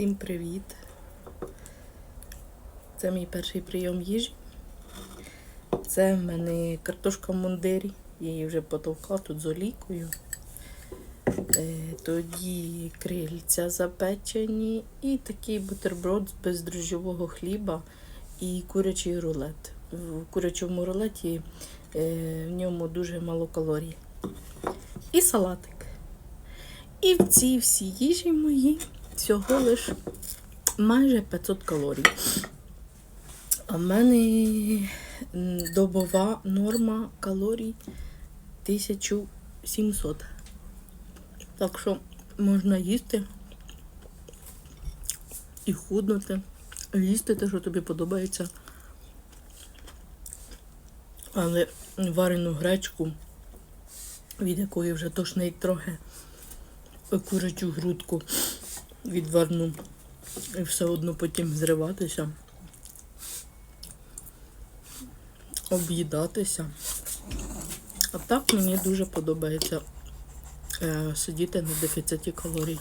Всім привіт! Це мій перший прийом їжі. Це в мене картошка в мундирі. Я її вже потовкла тут з олійкою. Е, Тоді крильця запечені і такий бутерброд з бездрожжєвого хліба і курячий рулет. В курячому рулеті е, в ньому дуже мало калорій. І салатик. І в цій всій їжі моїй всього лиш майже 500 калорій. А в мене добова норма калорій 1700. Так що можна їсти і худнути, їсти те, що тобі подобається. Але варену гречку, від якої вже тошнить трохи курячу грудку відварну і все одно потім зриватися, об'їдатися. А так мені дуже подобається е, сидіти на дефіциті калорій.